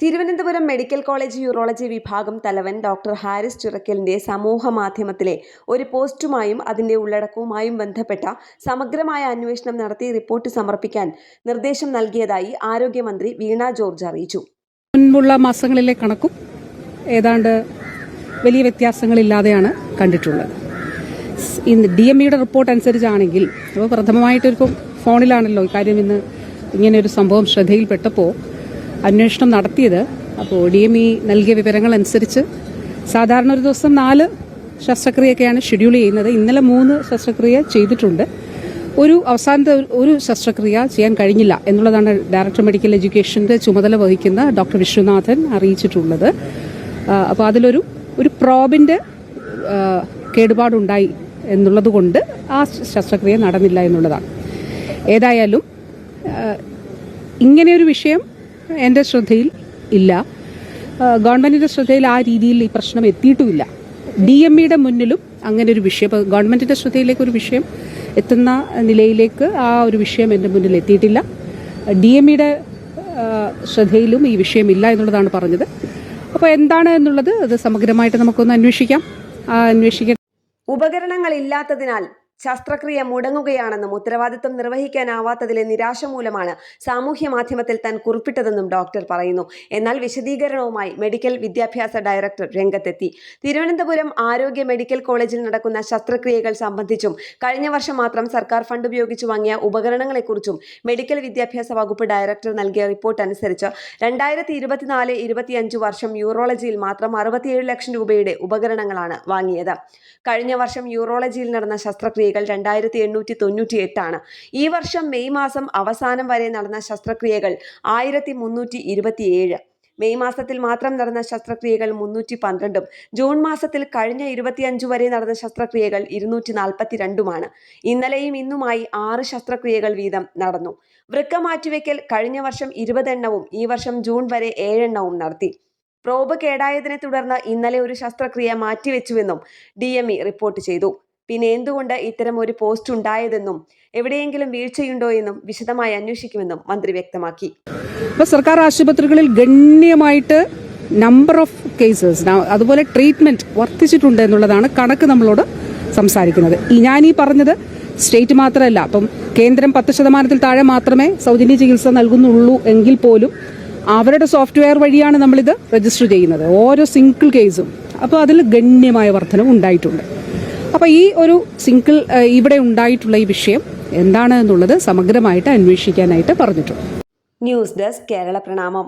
Thiruvananthapuram medical college urology വിഭാഗം തലവൻ doctor Haris ചിറക്കലിന്റെ സമൂഹ മാധ്യമത്തിലെ ഒരു പോസ്റ്റുമായും അതിന്റെ ഉള്ളടക്കവുമായും ബന്ധപ്പെട്ട സമഗ്രമായ അന്വേഷണം നടത്തി റിപ്പോർട്ട് സമർപ്പിക്കാൻ നിർദ്ദേശം നൽകിയതായി ആരോഗ്യമന്ത്രി വീണ ജോർജ് അറിയിച്ചു. മുൻപുള്ള മാസങ്ങളിലെ കണക്കും ഏതാണ്ട് വലിയ വ്യത്യാസങ്ങളില്ലാതെയാണ് കണ്ടിട്ടുള്ളത്. ഇന്ന് ഡി എം ഇയുടെ റിപ്പോർട്ട് അനുസരിച്ചാണെങ്കിൽ അപ്പോൾ പ്രഥമമായിട്ടിപ്പം ഫോണിലാണല്ലോ ഇക്കാര്യം ഇന്ന് ഇങ്ങനെ ഒരു സംഭവം ശ്രദ്ധയിൽപ്പെട്ടപ്പോൾ അന്വേഷണം നടത്തിയത്. അപ്പോൾ ഡി എം ഇ നൽകിയ വിവരങ്ങൾ അനുസരിച്ച് സാധാരണ ഒരു ദിവസം നാല് ശസ്ത്രക്രിയയൊക്കെയാണ് ഷെഡ്യൂൾ ചെയ്യുന്നത്. ഇന്നലെ മൂന്ന് ശസ്ത്രക്രിയ ചെയ്തിട്ടുണ്ട്. ഒരു അവസാനത്തെ ഒരു- ശസ്ത്രക്രിയ ചെയ്യാൻ കഴിഞ്ഞില്ല എന്നുള്ളതാണ് ഡയറക്ടർ മെഡിക്കൽ എഡ്യൂക്കേഷന്റെ ചുമതല വഹിക്കുന്ന ഡോക്ടർ വിശ്വനാഥൻ അറിയിച്ചിട്ടുള്ളത്. അപ്പോൾ അതിലൊരു ഒരു പ്രോബിന്റെ കേടുപാടുണ്ടായി എന്നുള്ളത് കൊണ്ട് ആ ശസ്ത്രക്രിയ നടന്നില്ല എന്നുള്ളതാണ്. ഏതായാലും ഇങ്ങനെയൊരു വിഷയം എന്റെ ശ്രദ്ധയിൽ ഇല്ല. ഗവൺമെന്റിന്റെ ശ്രദ്ധയിൽ ആ രീതിയിൽ ഈ പ്രശ്നം എത്തിയിട്ടുമില്ല. ഡി എം ഇയുടെ മുന്നിലും അങ്ങനെ ഒരു വിഷയം ഇപ്പോൾ ഗവൺമെന്റിന്റെ ശ്രദ്ധയിലേക്ക് ഒരു വിഷയം എത്തുന്ന നിലയിലേക്ക് ആ ഒരു വിഷയം എന്റെ മുന്നിൽ എത്തിയിട്ടില്ല. ഡി എം ഇയുടെ ശ്രദ്ധയിലും ഈ വിഷയമില്ല എന്നുള്ളതാണ് പറഞ്ഞത്. അപ്പോൾ എന്താണ് എന്നുള്ളത് അത് സമഗ്രമായിട്ട് നമുക്കൊന്ന് അന്വേഷിക്കാം. ആ ഉപകരണങ്ങൾ ഉപകരണങ്ങളില്ലാത്തതിനാൽ ശസ്ത്രക്രിയ മുടങ്ങുകയാണെന്നും ഉത്തരവാദിത്വം നിർവഹിക്കാനാവാത്തതിലെ നിരാശ മൂലമാണ് സാമൂഹ്യ മാധ്യമത്തിൽ താൻ കുറിപ്പിട്ടതെന്നും ഡോക്ടർ പറയുന്നു. എന്നാൽ വിശദീകരണവുമായി മെഡിക്കൽ വിദ്യാഭ്യാസ ഡയറക്ടർ രംഗത്തെത്തി. തിരുവനന്തപുരം ആരോഗ്യ മെഡിക്കൽ കോളേജിൽ നടക്കുന്ന ശസ്ത്രക്രിയകൾ സംബന്ധിച്ചും കഴിഞ്ഞ വർഷം മാത്രം സർക്കാർ ഫണ്ട് ഉപയോഗിച്ച് വാങ്ങിയ ഉപകരണങ്ങളെക്കുറിച്ചും മെഡിക്കൽ വിദ്യാഭ്യാസ വകുപ്പ് ഡയറക്ടർ നൽകിയ റിപ്പോർട്ട് അനുസരിച്ച് രണ്ടായിരത്തി ഇരുപത്തിനാല് ഇരുപത്തിയഞ്ച് വർഷം യൂറോളജിയിൽ മാത്രം അറുപത്തിയേഴ് ലക്ഷം രൂപയുടെ ഉപകരണങ്ങളാണ് വാങ്ങിയത്. കഴിഞ്ഞ വർഷം യൂറോളജിയിൽ നടന്ന ശസ്ത്രക്രിയകൾ രണ്ടായിരത്തി എണ്ണൂറ്റി തൊണ്ണൂറ്റി എട്ടാണ് ഈ വർഷം മെയ് മാസം അവസാനം വരെ നടന്ന ശസ്ത്രക്രിയകൾ ആയിരത്തി മുന്നൂറ്റി ഇരുപത്തിയേഴ് മെയ് മാസത്തിൽ മാത്രം നടന്ന ശസ്ത്രക്രിയകൾ മുന്നൂറ്റി പന്ത്രണ്ടും ജൂൺ മാസത്തിൽ കഴിഞ്ഞ ഇരുപത്തിയഞ്ചു വരെ നടന്ന ശസ്ത്രക്രിയകൾ ഇരുന്നൂറ്റി നാൽപ്പത്തിരണ്ടുമാണ് ഇന്നലെയും ഇന്നുമായി ആറ് ശസ്ത്രക്രിയകൾ വീതം നടന്നു. വൃക്ക മാറ്റിവെക്കൽ കഴിഞ്ഞ വർഷം ഇരുപതെണ്ണവും ഈ വർഷം ജൂൺ വരെ ഏഴെണ്ണവും നടത്തി. പ്രോബ് കേടായതിനെ തുടർന്ന് ഇന്നലെ ഒരു ശസ്ത്രക്രിയ മാറ്റിവെച്ചുവെന്നും ഡി റിപ്പോർട്ട് ചെയ്തു. പിന്നെ എന്തുകൊണ്ട് ഇത്തരം ഒരു പോസ്റ്റ് ഉണ്ടായതെന്നും എവിടെയെങ്കിലും വീഴ്ചയുണ്ടോ എന്നും വിശദമായി അന്വേഷിക്കുമെന്നും മന്ത്രി വ്യക്തമാക്കി. ഇപ്പോൾ സർക്കാർ ആശുപത്രികളിൽ ഗണ്യമായിട്ട് നമ്പർ ഓഫ് കേസസ് അതുപോലെ ട്രീറ്റ്മെന്റ് വർദ്ധിച്ചിട്ടുണ്ട് എന്നുള്ളതാണ് കണക്ക് നമ്മളോട് സംസാരിക്കുന്നത്. ഞാൻ ഈ പറഞ്ഞത് സ്റ്റേറ്റ് മാത്രമല്ല അപ്പം കേന്ദ്രം പത്ത് ശതമാനത്തിൽ താഴെ മാത്രമേ സൗജന്യ ചികിത്സ നൽകുന്നുള്ളൂ എങ്കിൽ പോലും അവരുടെ സോഫ്റ്റ്വെയർ വഴിയാണ് നമ്മളിത് രജിസ്റ്റർ ചെയ്യുന്നത്. ഓരോ സിംഗിൾ കേസും അപ്പോൾ അതിൽ ഗണ്യമായ വർധനം ഉണ്ടായിട്ടുണ്ട്. അപ്പോൾ ഈ ഒരു സിംഗിൾ ഇവിടെ ഉണ്ടായിട്ടുള്ള ഈ വിഷയം എന്താണ് എന്നുള്ളത് സമഗ്രമായിട്ട് അന്വേഷിക്കാനായിട്ട് പറഞ്ഞിട്ടുണ്ട്. ന്യൂസ് ഡെസ്ക് കേരള പ്രണാമം.